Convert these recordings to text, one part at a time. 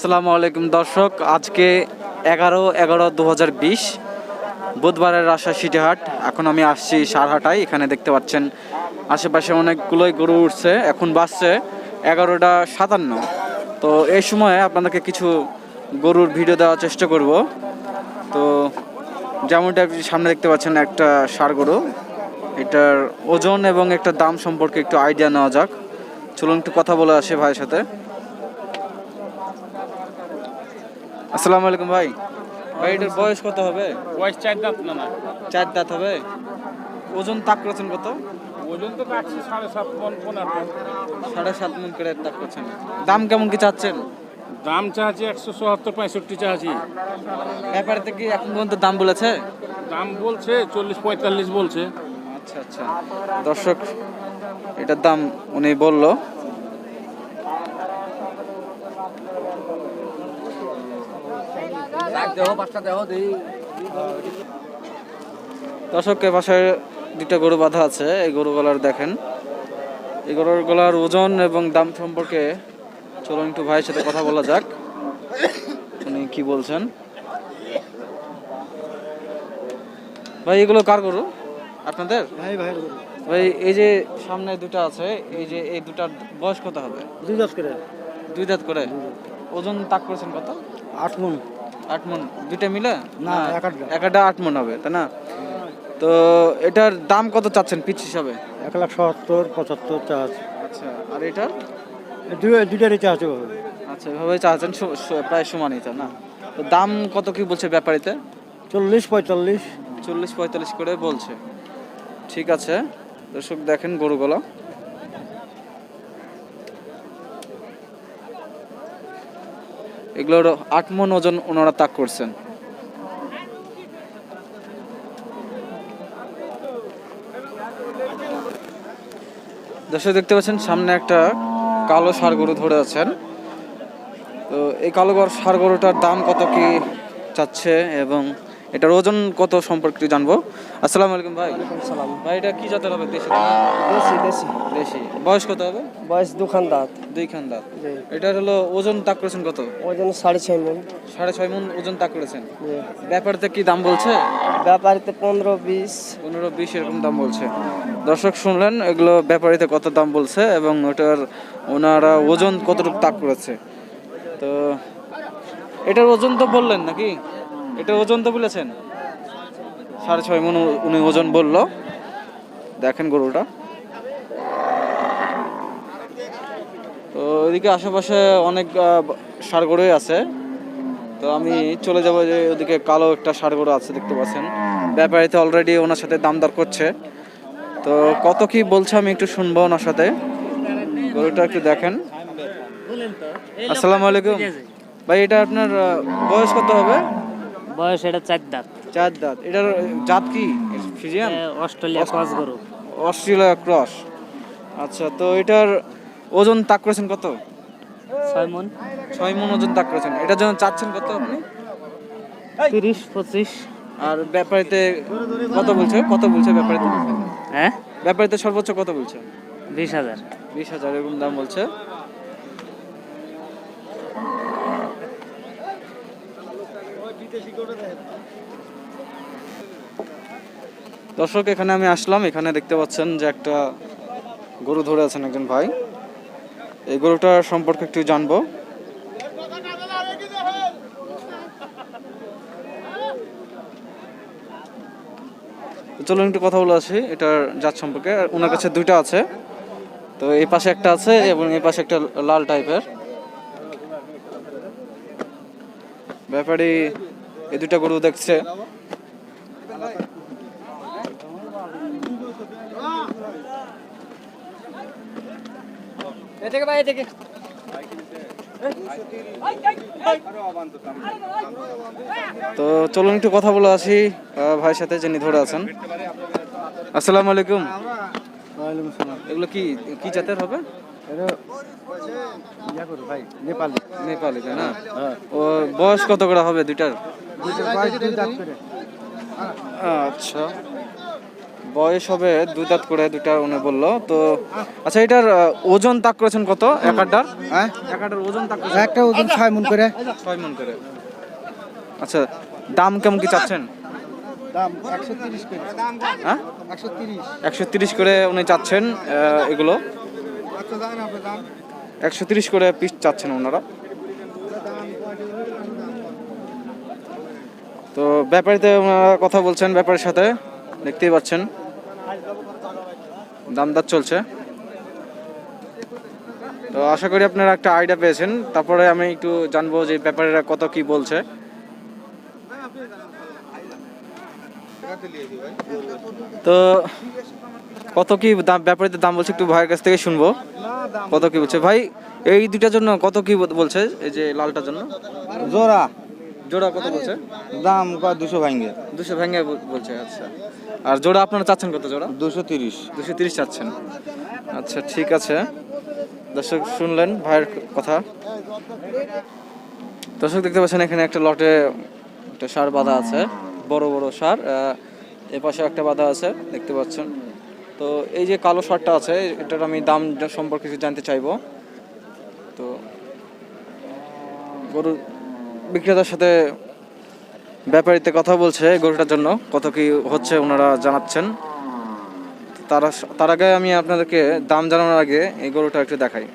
আসসালামু আলাইকুম দর্শক, আজকে এগারো এগারো দু হাজার বিশ, বুধবারের রাজশাহী সিটিহাট এখন আমি আসছি সারহাটায়, এখানে দেখতে পাচ্ছেন আশেপাশে অনেকগুলোই গরু উঠছে, এখন বাজছে এগারোটা সাতান্ন। তো এই সময়ে আপনাদেরকে কিছু গরুর ভিডিও দেওয়ার চেষ্টা করব। তো যেমনটা আপনি সামনে দেখতে পাচ্ছেন, একটা সার গরু। এটার ওজন এবং একটা দাম সম্পর্কে একটু আইডিয়া নেওয়া যাক। চলুন একটু কথা বলে আসে ভাইয়ের সাথে। আসসালামু আলাইকুম ভাই। ভাই এটার বয়স কত হবে? বয়স চার দাঁত না না। চার দাঁত হবে? ওজন তাক করেছেন কত? ওজন তো রাখছি সাড়ে সাত মন পনেরো সাড়ে সাত মন করে তাক করছেন। দাম কেমন কি চাচ্ছেন? দাম চাচ্ছি একশো চুয়াত্তর পঁয়ষট্টি চাচ্ছি। ব্যাপারে কি এখন পর্যন্ত দাম বলেছে? দাম বলছে চল্লিশ পঁয়তাল্লিশ বলছে। আচ্ছা আচ্ছা। দর্শক এটার দাম উনি বলল। দর্শকের পাশে দুটা গরু বাঁধা আছে এই গরুগুলার দেখেন। এই গরুর গলার ওজন এবং দাম সম্পর্কে চলুন একটু ভাইয়ের সাথে কথা বলা যাক। উনি কি বলছেন? ভাই এগুলো কার গরু? আপনাদের? ভাই ভাই ভাই এই যে সামনে দুটা আছে এই যে এই দুটার বয়স কত হবে? দুই দশ করে। দুই দাঁত করে। ওজন তাক করেছেন কত? আট মন। আট মন। দুইটা মিলে? না। একটা আট মন হবে তাই না? তো এটার দাম কত চাচ্ছেন পিচ হিসাবে? এক লাখ সত্তর পঁচাত্তর চা আছে। আচ্ছা আর এটার? দুই দুইটারই চা আছে আচ্ছা এভাবে চাচ্ছেন প্রায় সমানই তো না? তো দাম কত কি বলছে ব্যাপারিতে? চল্লিশ পঁয়তাল্লিশ। চল্লিশ পঁয়তাল্লিশ করে বলছে। ঠিক আছে দর্শক দেখেন গরুগুলো। এগুলোর আট মন ওজন ওনারা তাক করছেন। দর্শক, দেখতে পাচ্ছেন, সামনে একটা কালো সার গরু ধরে আছেন। তো এই কালো সার গরুটার দাম কত কি চাচ্ছে এবং এটার ওজন কত সম্পর্কে জানব। আসসালামু আলাইকুম ভাই। সালাম। ভাই এটা কি জাতের হবে দেশি দেশি দেশি। দেশি। বয়স কত হবে? বয়স দুখান দাঁত। দুই খান দাঁত। এটার হলো ওজন তাক করেছেন কত? ওজন সাড়ে ছয় মন। সাড়ে ছয় মন ওজন তাক করেছেন। ব্যাপারতে কি দাম বলছে? ব্যাপারিতে পনেরো বিশ। পনেরো বিশ এরকম দাম বলছে। দর্শক শুনলেন এগুলো ব্যাপারীতে কত দাম বলছে এবং ওটার ওনারা ওজন কতটুকু তাক করেছে? তো এটার ওজন তো বললেন নাকি? এটার ওজন তো বলেছেন? সাড়ে ছয় মন উনি ওজন বলল। দেখেন গরুটা। তো ওইদিকে আশেপাশে অনেক সার গরুই আছে। তো আমি চলে যাব যে ওদিকে কালো একটা ষাড় গরু আছে দেখতে পাচ্ছেন। ব্যাপারীতে অলরেডি ওনার সাথে দাম দর করছে। তো কত কি বলছে আমি একটু শুনব ওনার সাথে। গরুটা একটু দেখেন। আসসালামু আলাইকুম। ভাই এটা আপনার বয়স কত হবে? বয়স এটা চার দাঁত। চার দাঁত। এটার জাত কি? ফিজিয়ান? অস্ট্রেলিয়া ক্রস গরু। Australia cross. আচ্ছা তো এটার ওজন তাক করেছেন কত? ছয় মন। ছয় মন ওজন তাক করেছেন। এটার জন্য চাচ্ছেন কত আপনি? তিরিশ পঁচিশ। আর ব্যাপারিতে কত বলছে? কত বলছে ব্যাপারিতে? হ্যাঁ? ব্যাপারিতে সর্বোচ্চ কত বলছে? বিশ হাজার। বিশ হাজার এরকম দাম বলছে। দর্শক, এখানে আমি আসলাম। এখানে দেখতে পাচ্ছেন যে একটা গরু ধরে আছেন একজন ভাই। এই গরুটার সম্পর্কে একটু জানব। চলুন একটু কথা বলে আসি, এটার জাত সম্পর্কে। ওনার কাছে দুইটা আছে। তো এই পাশে একটা আছে এবং এই পাশে একটা লাল টাইপের ব্যাপারে এই দুইটা গরু দেখছে। তো চলুন একটু কথা বলে আসি ভাইয়ের সাথে যিনি ধরে আছেন। আসসালামু আলাইকুম। এগুলো কি কি জাতের হবে? নেপালি। নেপালি তাই না? ও বয়স কত করে হবে দুইটার? করে। আচ্ছা বয়স হবে দুই দাঁত করে দুইটা উনি বলল। তো আচ্ছা এটার ওজন তাক করেছেন কত এক আড্ডার? হ্যাঁ? এক আড্ডার ওজন তাক একটা ওজন ছয় মন করে। ছয় মন করে। আচ্ছা দাম কেমন কি চাচ্ছেন? হ্যাঁ? একশো তিরিশ। করে উনি চাচ্ছেন এগুলো। একশো তিরিশ করে পিস চাচ্ছেন ওনারা। তো ব্যাপারীতে ওনারা কথা বলছেন ব্যাপারের সাথে, দেখতেই পাচ্ছেন। দামদার চলছে। তো আশা করি আপনারা একটা আইডিয়া পেয়েছেন। তারপরে আমি একটু জানব যে ব্যাপারীরা কত কি বলছে। তো কত কি দাম ব্যাপারীতে দাম বলছে একটু ভাইয়ের কাছ থেকে শুনব। কত কি বলছে? ভাই, এই দুটার জন্য কত কি বলছে? এই যে লালটার জন্য। জোড়া। জোড়া কত বলছে? দাম কয়? দুশো ভাঙ্গে। দুশো ভেঙে বল- বলছে আচ্ছা। আর জোড়া আপনারা চাচ্ছেন কত জোড়া? দুশো তিরিশ। দুশো তিরিশ চাচ্ছেন। আচ্ছা ঠিক আছে। দর্শক শুনলেন ভাইয়ের কথা। দর্শক দেখতে পাচ্ছেন এখানে একটা লটে একটা সার বাঁধা আছে। বড় বড় সার। এ পাশে একটা বাঁধা আছে দেখতে পাচ্ছেন। তো এই যে কালো সারটা আছে এটার আমি দাম সম্পর্কে কিছু জানতে চাইব। তো গরুর বিক্রেতার সাথে ব্যাপারীতে কথা বলছে গরুটার জন্য, কত কি হচ্ছে ওনারা জানাচ্ছেন। তারা তার আগে আমি আপনাদেরকে দাম জানানোর আগে এই গরুটা একটু দেখাই।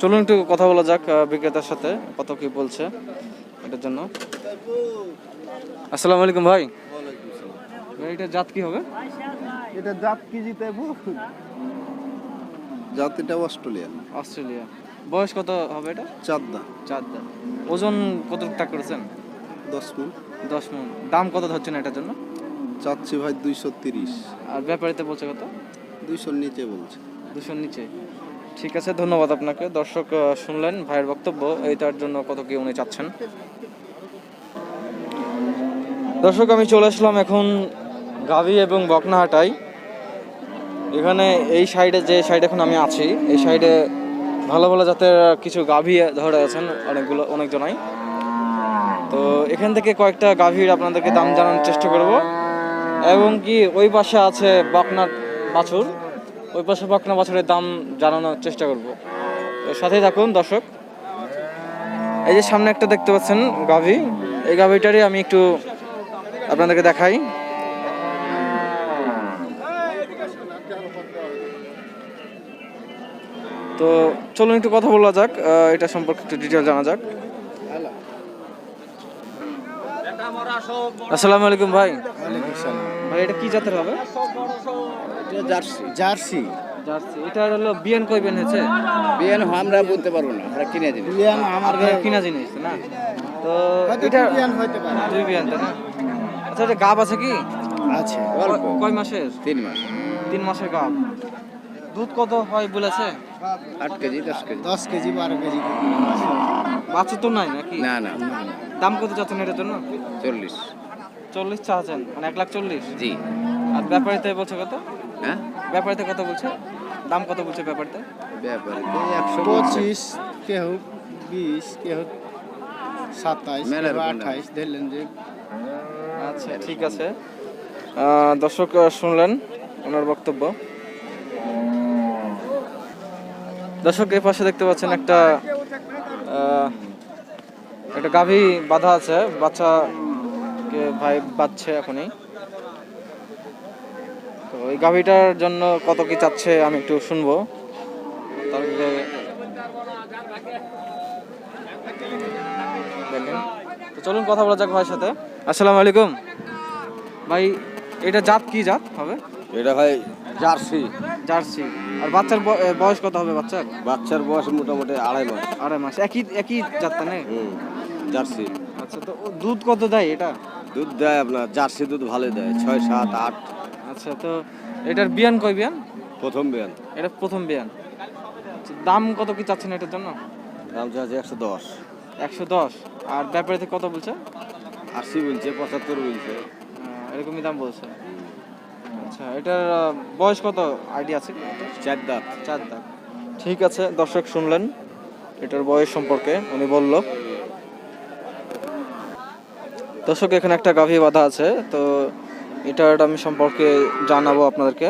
চলুন একটু কথা বলা যাক বিক্রেতার সাথে কত কি বলছে এটার জন্য। আসসালামু আলাইকুম ভাই। ভাই, এটার জাত কি হবে? এটা জাত কি জিতে জাত এটা অস্ট্রেলিয়া অস্ট্রেলিয়া। বয়স কত হবে এটা? চাঁদা চার দাঁত ওজন কত টাকা করেছেন? দশ মন। দশ মন। দাম কত ধরছেন এটার জন্য? চাচ্ছি ভাই দুইশো তিরিশ। আর ব্যাপারিতে বলছে কত? দুইশোর নিচে বলছে। দুশোর নিচে। ঠিক আছে, ধন্যবাদ আপনাকে। দর্শক শুনলেন ভাইয়ের বক্তব্য এইটার জন্য কত কি উনি চাচ্ছেন। দর্শক, আমি চলে আসলাম এখন গাভী এবং বকনাহাটাই এখানে এই সাইডে, যে সাইডে এখন আমি আছি, এই সাইডে ভালো ভালো জাতের কিছু গাভী ধরে আছেন অনেকগুলো, অনেকজনাই। তো এখান থেকে কয়েকটা গাভীর আপনাদেরকে দাম জানানোর চেষ্টা করব। এবং কি ওই পাশে আছে বকনার বাছুর। ওই পাশে বকনা বাছুরের দাম জানানোর চেষ্টা করব। তো সাথেই থাকুন দর্শক। এই যে সামনে একটা দেখতে পাচ্ছেন গাভি। এই গাভিটারই আমি একটু আপনাদেরকে দেখাই। তো চলুন একটু কথা বলা যাক এটা সম্পর্কে একটু ডিটেল জানা যাক। আসসালামু আলাইকুম ভাই। ভাই এটা কি জাতের হবে? জার্সি। জার্সি। জার্সি। এটা হলো বিএন কয় বিএন হয়েছে? বিয়ান আমরা বলতে পারব না আমরা কিনে দিই বিয়ান আমার কিনা জিনিস না? তো এটা হইতে পারে। দুই বিয়ান তাই না? আচ্ছা এটা গাব আছে কি? আছে কয়- কয় মাসের? তিন মাস। তিন মাসের গাব। দুধ কত হয় বলেছে? আট কেজি দশ কেজি। দশ কেজি বারো কেজি। বাচ্চা তো নাই নাকি? না না। দাম কত চাচ্ছেন এটার জন্য? চল্লিশ। চল্লিশ চাচ্ছেন মানে এক লাখ চল্লিশ? জি। আর ব্যাপারিতে বলছে কত? হ্যাঁ? ব্যাপারিতে কত বলছে? দাম কত বলছে ব্যাপারিতে ব্যাপারে একশো পঁচিশ কেউ বিশ কেউ সাতাইশ আঠাইশ ধরলেন যে। আচ্ছা ঠিক আছে। দর্শক শুনলেন ওনার বক্তব্য। দর্শক এ পাশে দেখতে পাচ্ছেন একটা একটা গাভী বাঁধা আছে। বাচ্চাকে ভাই বাঁধছে এখনই। তো ওই গাভীটার জন্য কত কি চাচ্ছে আমি একটু শুনব। তার দেখেন। তো চলুন কথা বলা যাক ভাইয়ের সাথে। আসসালামু আলাইকুম। ভাই এটা জাত কি জাত হবে? এটা ভাই জার্সি। জার্সি। আর বাচ্চার বয়স কত হবে বাচ্চার? বাচ্চার বয়স মোটামুটি আড়াই মাস। আড়াই মাস। একই একই নেই হুম জার্সি। আচ্ছা তো দুধ কত দেয় এটা? দুধ দেয় আপনার জার্সি দুধ ভালো দেয় ছয় সাত আট। আচ্ছা তো এটার বিয়ান কয় বিয়ান? প্রথম বিয়ান। এটা প্রথম বিয়ান। দাম কত কি চাচ্ছেন এটার জন্য? দাম চাচ্ছে একশো দশ। একশো দশ। আর ব্যাপারীতে কত বলছে? আশি বলছে পঁচাত্তর বলছে। এরকমই দাম বলছে। আচ্ছা এটার বয়স কত? আইডিয়া আছে চার দাঁত। চার দাঁত। ঠিক আছে দর্শক শুনলেন এটার বয়স সম্পর্কে উনি বলল। দর্শক এখানে একটা গাভী বাঁধা আছে তো এটার আমি সম্পর্কে জানাব আপনাদেরকে।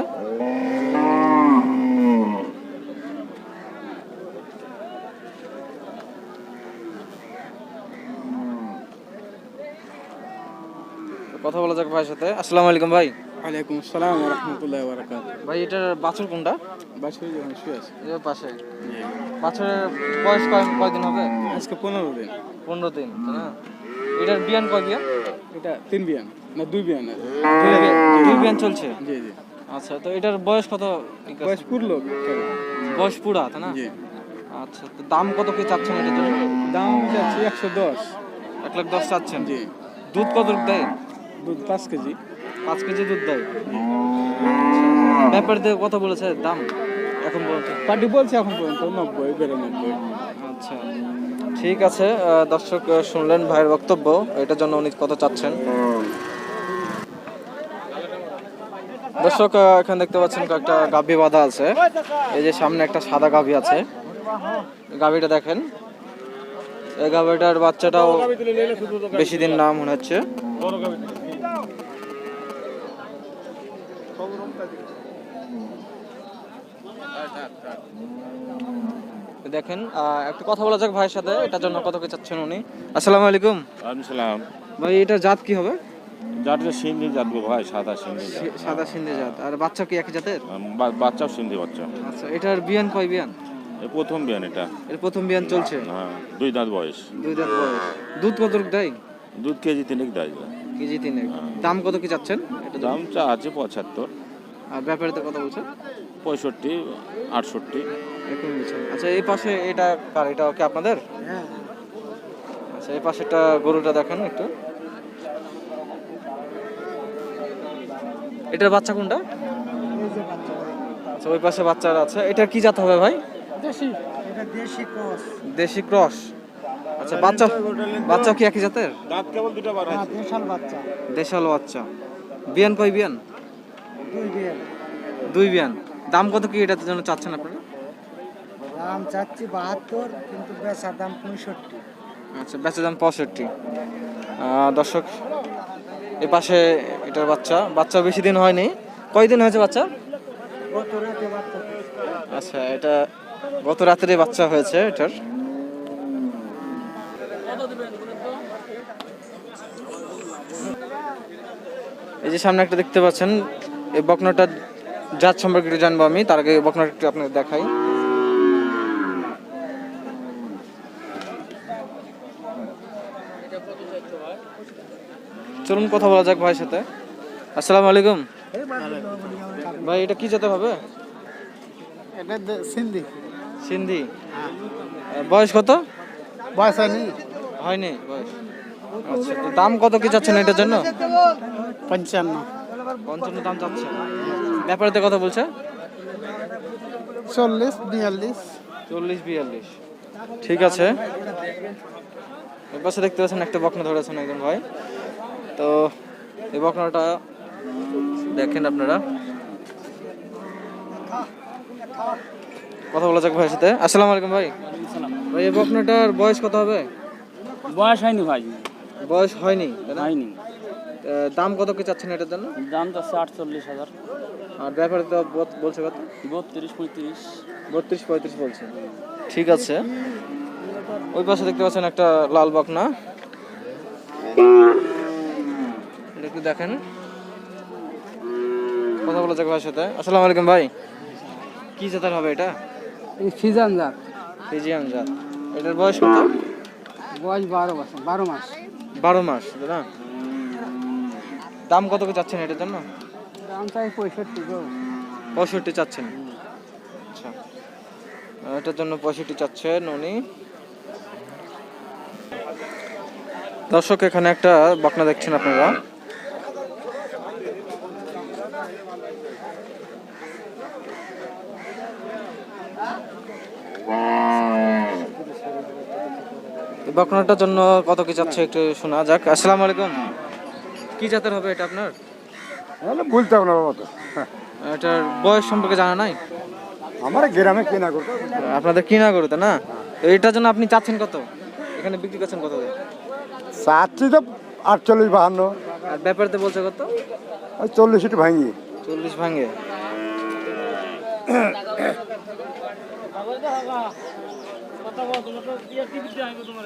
কথা বলা যাক ভাইয়ের সাথে। আসসালামু আলাইকুম ভাই। ওয়ালাইকুম আসসালাম রহমতুল্লাহ বারাকাত ভাই এটার বাছুর কোনটা? বাছুরি যখন শুয়ে আছে। এর পাশে। বাছুরের বয়স কয় কয়দিন হবে? আজকে পনেরো দিন। পনেরো দিন তাই না? এটার বিয়ান কয় বিয়ান? এটা তিন বিয়ান না দুই বিয়ান দুই বিয়ান- চলছে? জি জি। আচ্ছা তো এটার বয়স কত? বয়স পুরলো বয়স পুরা তাই না? জি। আচ্ছা তো দাম কত কি চাচ্ছেন এটার জন্য? দাম চাচ্ছি একশো দশ। এক লাখ দশ চাচ্ছেন? জি। দুধ কত দেয়? দুধ পাঁচ কেজি। পাঁচ কেজি দুধ দেয়। ব্যাপার দিয়ে কত বলেছে দাম? এখন বলছে পার্টি বলছে এখন পর্যন্ত নব্বই বিরানব্বই আচ্ছা। ঠিক আছে দর্শক শুনলেন ভাইয়ের বক্তব্য এটার জন্য উনি কত চাচ্ছেন? দর্শক এখানে দেখতে পাচ্ছেন কয়েকটা গাভী বাঁধা আছে। এই যে সামনে একটা সাদা গাভী আছে। গাভীটা দেখেন। এই গাভীটার বাচ্চাটাও বেশি দিন না মনে হচ্ছে। দেখেন আহ, একটু কথা বলা যাক ভাইয়ের সাথে এটার জন্য কত কি চাচ্ছেন উনি? আসসালামু আলাইকুম। আসসালাম ভাই এটা জাত কি হবে? যাতে সিন্ধি জাতবো ভাই সাদা সিন্ধি জাত। সাদা সিন্ধি জাত। আর বাচ্চা কি একই জাতের? বাচ্চাও সিন্ধি বাচ্চা। আচ্ছা এটার বিয়ান কয় বিয়ান? এই প্রথম বিয়ান এটা। এর প্রথম বিয়ান চলছে? হ্যাঁ দুই দাঁত বয়স। দুই দাঁত বয়স। দুধ কত দেয়? দুধ কেজি তিনেক দেয়। কেজি তিনে দাম কত কি চাচ্ছেন? এটা দাম চা আছে পঁচাত্তর। আর ব্যাপারীতে কত বলছে পঁয়ষট্টি আটষট্টি। এরকম বলছে আচ্ছা এই পাশে এটা কার? এটা কি আপনাদের? আচ্ছা এই পাশেটা গরুটা দেখেন একটু। এটার বাচ্চা কোনটা? আচ্ছা ওই পাশে বাচ্চা আছে। এটা কি জাত হবে ভাই? দেশি। ক্রস। দেশি ক্রস। আচ্ছা বাচ্চা বাচ্চা কি একই জাতের? দাঁত কেবল দুটো বার দেশাল বাচ্চা। বিয়ান কয় বিয়ান। দুই বিয়ান। দাম কত কি এটার জন্য চাচ্ছেন আপনারা? দাম চাচ্ছি বাহাত্তর কিন্তু বেচার দাম পঁয়ষট্টি। আচ্ছা বেচার দাম পঁয়ষট্টি। দর্শক এ পাশে এটার বাচ্চা বাচ্চা বেশি দিন হয়নি। কয়দিন হয়েছে বাচ্চা? আচ্ছা এটা গত রাত্রে বাচ্চা হয়েছে এটার। এই যে সামনে একটা দেখতে পাচ্ছেন এই বকনাটা জাত সম্পর্কে একটু জানব আমি তার আগে বকনাটা একটু আপনাকে দেখাই। চলুন কথা বলা যাক ভাইয়ের সাথে। আসসালামু আলাইকুম। ভাই এটা কি জাতের হবে? এটা সিন্ধি। সিন্ধি। বয়স কত? বয়স হয়নি। হয়নি বয়স। আচ্ছা দাম কত কি চাচ্ছেন এটার জন্য? পঞ্চান্ন। পঞ্চান্ন দাম চাচ্ছে ব্যাপারেতে কথা বলছে? চল্লিশ বিয়াল্লিশ। চল্লিশ বিয়াল্লিশ। ঠিক আছে। পাশে দেখতে পাচ্ছেন একটা বকনা ধরেছেন একজন ভাই। তো এই বকনাটা দেখেন আপনারা। কথা বলা যাক ভাইয়ের সাথে। আসসালামু আলাইকুম ভাই। ভাই এই বকনাটার বয়স কত হবে? বয়স হয়নি ভাই। বয়স হয়নি হয়নি। দাম কত কি চাচ্ছেন এটার জন্য? দাম তো আটচল্লিশ হাজার। আর ব্যাপারে তো বলছে কত? বত্রিশ পঁয়ত্রিশ। বত্রিশ পঁয়ত্রিশ বলছে। ঠিক আছে। ওই পাশে দেখতে পাচ্ছেন একটা লাল বকনা। এটা একটু দেখেন। কথা বলা যাক ভাইয়ের সাথে। আসসালামু আলাইকুম ভাই। কি জাতের হবে এটা? সিজন জাত। ফিজিয়ান জাত। এটার বয়স কত? বয়স বারো বছর বারো মাস। বারো মাস না? দাম কত করে চাচ্ছেন এটার জন্য? পঁয়ষট্টি চাচ্ছেন? আচ্ছা। এটার জন্য পঁয়ষট্টি চাচ্ছেন উনি। দর্শক, এখানে একটা বাকনা দেখছেন আপনারা। বাকনাটার জন্য কত কি চাচ্ছে একটু শোনা যাক। আসসালাম আলাইকুম। কি জাতের হবে এটা আপনার? বলতে হবে না বাবা তো। এটার বয়স সম্পর্কে জানা নাই? আমার গ্রামে কেনা করতে আপনাদের কিনা গরু তো না? তো এটার জন্য আপনি চাচ্ছেন কত? এখানে বিক্রি করছেন কত দিয়ে? চাচ্ছি তো আটচল্লিশ বাহান্ন। আর ব্যাপারতে বলছে কত? ওই চল্লিশ একটু ভাঙি চল্লিশ ভাঙে।